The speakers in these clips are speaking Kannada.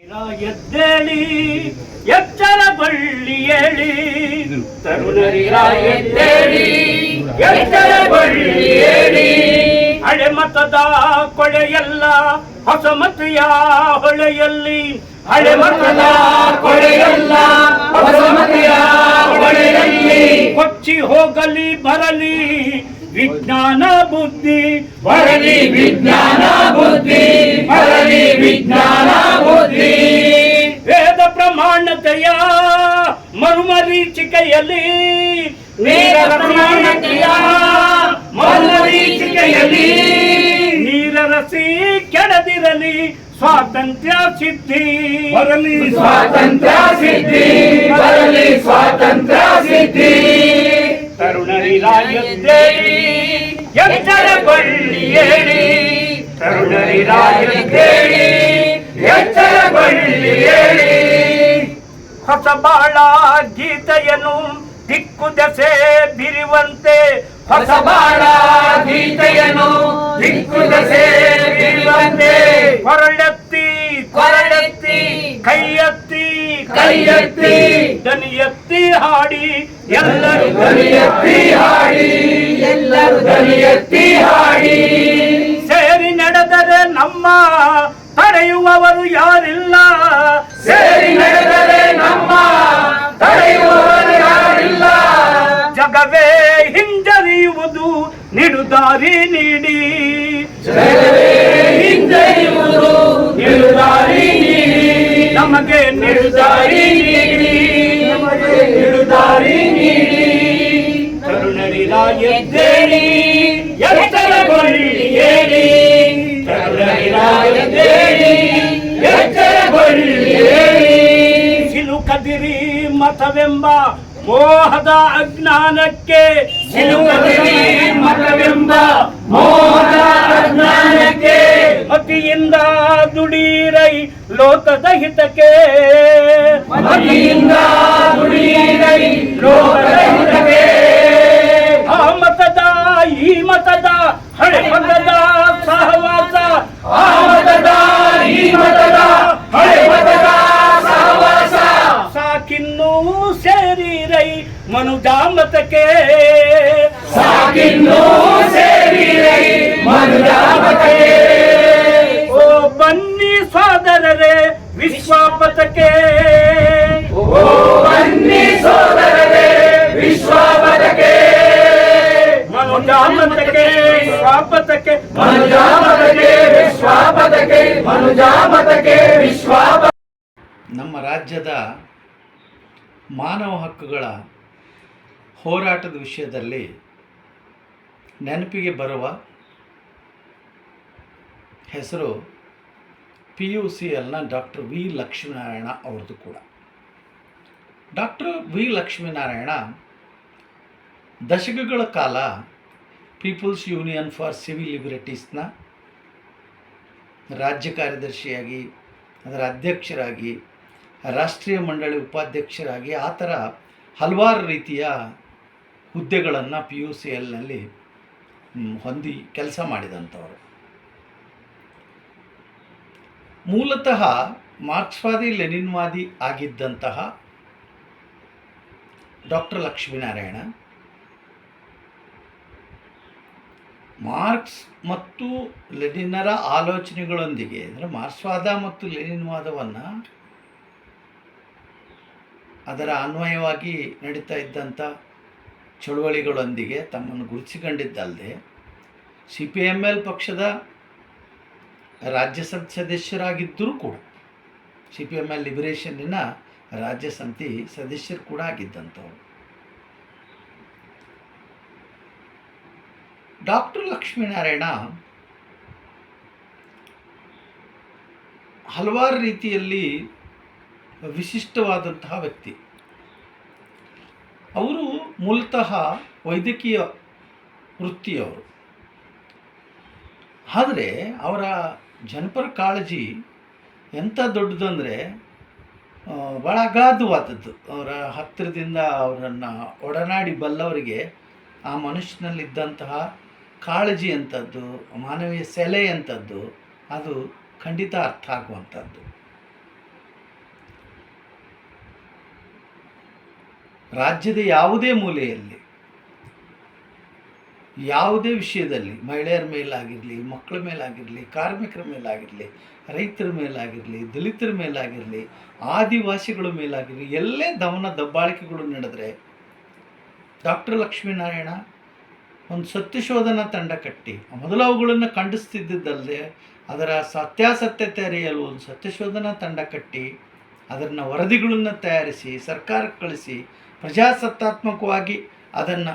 ಎದ್ದೇಳಿ, ಎಚ್ಚರ ಬಳ್ಳಿ ಹೇಳಿ. ತರುಣರಿರ ಎದ್ದೇಳಿ, ಎಚ್ಚರ ಬಳ್ಳಿ ಹೇಳಿ. ಹಳೆ ಮತದ ಕೊಳೆಯಲ್ಲ ಹೊಸ ಮತೆಯ ಹೊಳೆಯಲ್ಲಿ. ಹಳೆ ಮತದ ಕೊಳೆಯಲ್ಲ ಹೊಸ ಮತೆಯ ಹೊಳೆಯಲ್ಲಿ. ಕೊಚ್ಚಿ ಹೋಗಲಿ, ಬರಲಿ, ವಿಜ್ಞಾನ ಬುದ್ಧಿ, ಬರಲಿ ವಿಜ್ಞಾನ ಬುದ್ಧಿ. ಪ್ರಮಾಣತೆಯ ಮರುಮರೀಚಿಕೆಯಲ್ಲಿ ಮರುಮರಿ ಪ್ರಮಾಣತೆಯ ಮರುಮರೀಚಿಕೆಯಲ್ಲಿ ನೀರರಸಿ ಕೆಡದಿರಲಿ ಸ್ವಾತಂತ್ರ್ಯ ಸಿದ್ಧಿ. ಬರಲಿ ಸ್ವಾತಂತ್ರ್ಯ ಸಿದ್ಧಿ ಬರಲಿ ಸ್ವಾತಂತ್ರ್ಯ ಸಿದ್ಧಿ. ತರುಣರಿರ ಎದ್ದೇಳಿ ಎಚ್ಚರ ಬಳ್ಳಿ ತರುಣರಿರ ಹೊಸ ಬಾಳ ಗೀತೆಯನ್ನು ದಿಕ್ಕು ದಸೆ ಬಿರಿವಂತೆ. ಹೊಸ ಬಾಳ ಗೀತೆಯನ್ನು ದಿಕ್ಕು ದಸೆ ಬಿರಿವಂತೆ. ಕೊರಳೆತ್ತಿ ಕೊರಳೆತ್ತಿ, ಕೈಯತ್ತಿ ಕೈಯತ್ತಿ, ದನಿಯತ್ತಿ ಹಾಡಿ, ಎಲ್ಲರೂ ದನಿಯತ್ತಿ ಹಾಡಿ, ಎಲ್ಲರೂ ದನಿಯತ್ತಿ ಹಾಡಿ. ನಿಡುದಾರಿ ನೀಡಿ. ನಮಗೆ ನಿಡುದಾರಿ ನೀಡಿ. ತರುಣರಿರ ಎದ್ದೇಳಿ. ಎಚ್ಚರಗೊಳ್ಳಿ ಹೇಳಿ. ತರುಣರಿರ ಎದ್ದೇಳಿ. ಎಚ್ಚರಗೊಳ್ಳಿ ಏಳಿ ಸಿಲುಕದಿರಿ ಮತವೆಂಬ ಮೋಹದ ಅಜ್ಞಾನಕ್ಕೆ. ಸಿಲುಕದಿರಿ ಮತವೆಂಬ ಮೋಹದ ಅಜ್ಞಾನಕ್ಕೆ. ಮತಿಯಿಂದ ದುಡೀರೈ ಲೋಕದ ಹಿತಕ್ಕೆ ಮತಿಯಿಂದ ದುಡೀರೈ ಲೋಕದ ಹಿತಕ್ಕೆ ಆ ಮತದ ಈ ಮತದ ಹಳೆ ಮತದ ಸಹವಾಸ. ಆ ಮತದ ಈ ಮತದ ಹಳೆ ಮತದ ಸಹವಾಸ. ಸಾಕಿನ್ನೂ ಸೇರಿರೈ ಮನುಜಾಮತಕ್ಕೆ ಸಾಕಿನ್ನೂ ನಮ್ಮ ರಾಜ್ಯದ ಮಾನವ ಹಕ್ಕುಗಳ ಹೋರಾಟದ ವಿಷಯದಲ್ಲಿ ನೆನಪಿಗೆ ಬರುವ ಹೆಸರು ಪಿ ಯು ಸಿ ಎಲ್ನ ಡಾಕ್ಟರ್ ವಿ ಲಕ್ಷ್ಮೀನಾರಾಯಣ ಅವ್ರದ್ದು ಕೂಡ. ಡಾಕ್ಟರ್ ವಿ ಲಕ್ಷ್ಮೀನಾರಾಯಣ ದಶಕಗಳ ಕಾಲ ಪೀಪಲ್ಸ್ ಯೂನಿಯನ್ ಫಾರ್ ಸಿವಿಲ್ ಲಿಬರ್ಟೀಸ್ನ ರಾಜ್ಯ ಕಾರ್ಯದರ್ಶಿಯಾಗಿ, ಅದರ ಅಧ್ಯಕ್ಷರಾಗಿ, ರಾಷ್ಟ್ರೀಯ ಮಂಡಳಿ ಉಪಾಧ್ಯಕ್ಷರಾಗಿ, ಆ ಥರ ಹಲವಾರು ರೀತಿಯ ಹುದ್ದೆಗಳನ್ನು ಪಿ ಯು ಸಿ ಎಲ್ನಲ್ಲಿ ಹೊಂದಿ ಕೆಲಸ ಮಾಡಿದಂಥವರು. ಮೂಲತಃ ಮಾರ್ಕ್ಸ್ವಾದಿ, ಲೆನಿನ್ವಾದಿ ಆಗಿದ್ದಂತಹ ಡಾಕ್ಟರ್ ಲಕ್ಷ್ಮೀನಾರಾಯಣ ಮಾರ್ಕ್ಸ್ ಮತ್ತು ಲೆನಿನರ ಆಲೋಚನೆಗಳೊಂದಿಗೆ, ಅಂದರೆ ಮಾರ್ಕ್ಸ್ವಾದ ಮತ್ತು ಲೆನಿನ್ವಾದವನ್ನು ಅದರ ಅನ್ವಯವಾಗಿ ನಡೀತಾ ಇದ್ದಂಥ ಚಳುವಳಿಗಳೊಂದಿಗೆ ತಮ್ಮನ್ನು ಗುರುತಿಸಿಕೊಂಡಿದ್ದಲ್ಲದೆ, ಸಿ ಪಿ ಎಂ ಎಲ್ ಪಕ್ಷದ ರಾಜ್ಯಸಭೆ ಸದಸ್ಯರಾಗಿದ್ದರೂ ಕೂಡ, ಸಿ ಪಿ ಎಂ ಎಲ್ ಲಿಬರೇಷನ್ನಿನ ರಾಜ್ಯ ಸಮಿತಿ ಸದಸ್ಯರು ಕೂಡ ಆಗಿದ್ದಂಥವ್ರು. ಡಾಕ್ಟರ್ ಲಕ್ಷ್ಮೀನಾರಾಯಣ ಹಲವಾರು ರೀತಿಯಲ್ಲಿ ವಿಶಿಷ್ಟವಾದಂತಹ ವ್ಯಕ್ತಿ. ಅವರು ಮೂಲತಃ ವೈದ್ಯಕೀಯ ವೃತ್ತಿಯವರು. ಆದರೆ ಅವರ ಜನಪರ ಕಾಳಜಿ ಎಂಥ ದೊಡ್ಡದಂದರೆ ಭಾಳ ಅಗಾಧವಾದದ್ದು. ಅವರ ಹತ್ತಿರದಿಂದ ಅವರನ್ನು ಒಡನಾಡಿ ಬಲ್ಲವರಿಗೆ ಆ ಮನುಷ್ಯನಲ್ಲಿದ್ದಂತಹ ಕಾಳಜಿ ಅಂಥದ್ದು, ಮಾನವೀಯ ಸೆಲೆ ಅಂಥದ್ದು, ಅದು ಖಂಡಿತ ಅರ್ಥ ಆಗುವಂಥದ್ದು. ರಾಜ್ಯದ ಯಾವುದೇ ಮೂಲೆಯಲ್ಲಿ, ಯಾವುದೇ ವಿಷಯದಲ್ಲಿ, ಮಹಿಳೆಯರ ಮೇಲಾಗಿರಲಿ, ಮಕ್ಕಳ ಮೇಲಾಗಿರಲಿ, ಕಾರ್ಮಿಕರ ಮೇಲಾಗಿರಲಿ, ರೈತರ ಮೇಲಾಗಿರಲಿ, ದಲಿತರ ಮೇಲಾಗಿರಲಿ, ಆದಿವಾಸಿಗಳ ಮೇಲಾಗಿರಲಿ, ಎಲ್ಲೇ ದಮನ ದಬ್ಬಾಳಿಕೆಗಳು ನಡೆದರೆ, ಡಾಕ್ಟರ್ ಲಕ್ಷ್ಮೀನಾರಾಯಣ ಒಂದು ಸತ್ಯಶೋಧನಾ ತಂಡ ಕಟ್ಟಿ. ಮೊದಲು ಅವುಗಳನ್ನು ಖಂಡಿಸ್ತಿದ್ದಲ್ಲದೆ ಅದರ ಸತ್ಯಾಸತ್ಯತೆ ಅರಿಯಲು ಒಂದು ಸತ್ಯಶೋಧನಾ ತಂಡ ಕಟ್ಟಿ, ಅದನ್ನು ವರದಿಗಳನ್ನು ತಯಾರಿಸಿ, ಸರ್ಕಾರಕ್ಕೆ ಕಳಿಸಿ, ಪ್ರಜಾಸತ್ತಾತ್ಮಕವಾಗಿ ಅದನ್ನು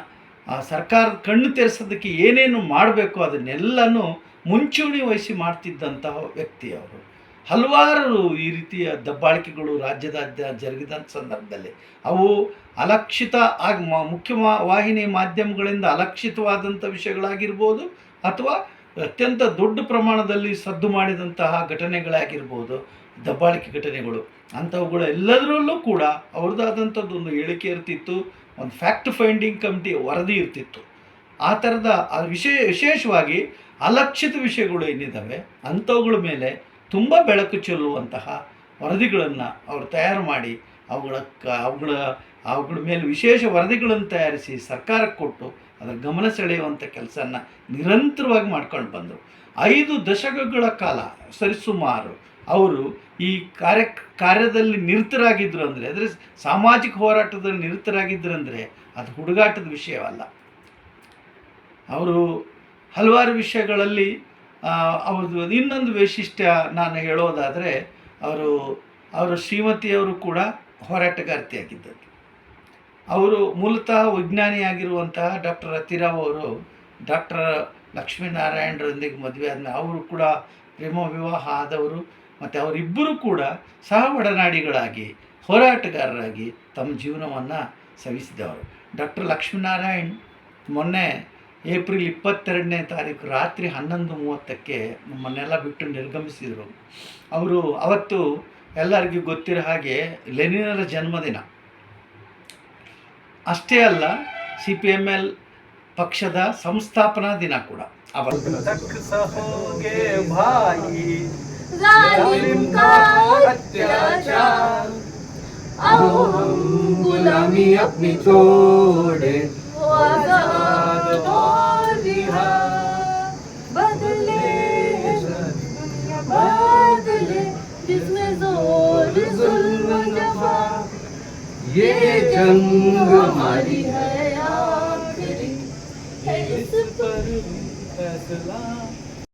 ಸರ್ಕಾರದ ಕಣ್ಣು ತೆರೆಸೋದಕ್ಕೆ ಏನೇನು ಮಾಡಬೇಕು ಅದನ್ನೆಲ್ಲನೂ ಮುಂಚೂಣಿ ವಹಿಸಿ ಮಾಡ್ತಿದ್ದಂತಹ ವ್ಯಕ್ತಿ ಅವರು. ಹಲವಾರು ಈ ರೀತಿಯ ದಬ್ಬಾಳಿಕೆಗಳು ರಾಜ್ಯದಾದ್ಯ ಜರುಗಿದಂಥ ಸಂದರ್ಭದಲ್ಲಿ ಅವು ಅಲಕ್ಷಿತ ಆಗಿ ಮುಖ್ಯ ವಾಹಿನಿ ಮಾಧ್ಯಮಗಳಿಂದ ಅಲಕ್ಷಿತವಾದಂಥ ವಿಷಯಗಳಾಗಿರ್ಬೋದು ಅಥವಾ ಅತ್ಯಂತ ದೊಡ್ಡ ಪ್ರಮಾಣದಲ್ಲಿ ಸದ್ದು ಮಾಡಿದಂತಹ ಘಟನೆಗಳಾಗಿರ್ಬೋದು, ದಬ್ಬಾಳಿಕೆ ಘಟನೆಗಳು ಅಂಥವುಗಳು ಎಲ್ಲದರಲ್ಲೂ ಕೂಡ ಅವ್ರದ್ದಾದಂಥದ್ದು ಒಂದು ಹೇಳಿಕೆ ಇರ್ತಿತ್ತು, ಒಂದು ಫ್ಯಾಕ್ಟ್ ಫೈಂಡಿಂಗ್ ಕಮಿಟಿ ವರದಿ ಇರ್ತಿತ್ತು. ಆ ಥರದ ವಿಶೇ, ವಿಶೇಷವಾಗಿ ಅಲಕ್ಷಿತ ವಿಷಯಗಳು ಏನಿದ್ದಾವೆ ಅಂಥವುಗಳ ಮೇಲೆ ತುಂಬ ಬೆಳಕು ಚೆಲ್ಲುವಂತಹ ವರದಿಗಳನ್ನು ಅವರು ತಯಾರು ಮಾಡಿ ಅವುಗಳ ಕ, ಅವುಗಳ ಅವುಗಳ ಮೇಲೆ ವಿಶೇಷ ವರದಿಗಳನ್ನು ತಯಾರಿಸಿ ಸರ್ಕಾರಕ್ಕೆ ಕೊಟ್ಟು ಅದರ ಗಮನ ಸೆಳೆಯುವಂಥ ಕೆಲಸನ ನಿರಂತರವಾಗಿ ಮಾಡ್ಕೊಂಡು ಬಂದರು. ಐದು ದಶಕಗಳ ಕಾಲ ಸರಿಸುಮಾರು ಅವರು ಈ ಕಾರ್ಯ, ಕಾರ್ಯದಲ್ಲಿ ನಿರತರಾಗಿದ್ದರು ಅಂದರೆ ಅಂದರೆ ಸಾಮಾಜಿಕ ಹೋರಾಟದಲ್ಲಿ ನಿರತರಾಗಿದ್ದರು ಅಂದರೆ ಅದು ಹುಡುಗಾಟದ ವಿಷಯವಲ್ಲ. ಅವರು ಹಲವಾರು ವಿಷಯಗಳಲ್ಲಿ ಅವ್ರದ್ದು ಇನ್ನೊಂದು ವೈಶಿಷ್ಟ್ಯ ನಾನು ಹೇಳೋದಾದರೆ ಅವರು, ಅವರ ಶ್ರೀಮತಿಯವರು ಕೂಡ ಹೋರಾಟಗಾರ್ತಿಯಾಗಿದ್ದರು ಅವರು ಮೂಲತಃ ವಿಜ್ಞಾನಿಯಾಗಿರುವಂತಹ ಡಾಕ್ಟರ್ ಅತಿರಾವ್ ಅವರು, ಡಾಕ್ಟರ್ ಲಕ್ಷ್ಮೀನಾರಾಯಣರೊಂದಿಗೆ ಮದುವೆ ಆದಮೇಲೆ ಅವರು ಕೂಡ ಪ್ರೇಮ ವಿವಾಹ ಆದವರು, ಮತ್ತು ಅವರಿಬ್ಬರೂ ಕೂಡ ಸಹ ಒಡನಾಡಿಗಳಾಗಿ, ಹೋರಾಟಗಾರರಾಗಿ ತಮ್ಮ ಜೀವನವನ್ನು ಸವಿಸಿದವರು. ಡಾಕ್ಟರ್ ಲಕ್ಷ್ಮೀನಾರಾಯಣ್ ಮೊನ್ನೆ ಏಪ್ರಿಲ್ ಇಪ್ಪತ್ತೆರಡನೇ ತಾರೀಕು ರಾತ್ರಿ ಹನ್ನೊಂದು ಮೂವತ್ತಕ್ಕೆ ನಮ್ಮನ್ನೆಲ್ಲ ಬಿಟ್ಟು ನಿರ್ಗಮಿಸಿದರು. ಅವರು ಅವತ್ತು ಎಲ್ಲರಿಗೂ ಗೊತ್ತಿರೋ ಹಾಗೆ ಲೆನಿನರ ಜನ್ಮದಿನ. ಅಷ್ಟೇ ಅಲ್ಲ ಸಿ ಪಿ ಎಂ ಎಲ್ ಪಕ್ಷದ ಸಂಸ್ಥಾಪನಾ ದಿನ ಕೂಡ. ಅವತ್ತು ये जंग हमारी है आखिरी। है इस पर फैसला।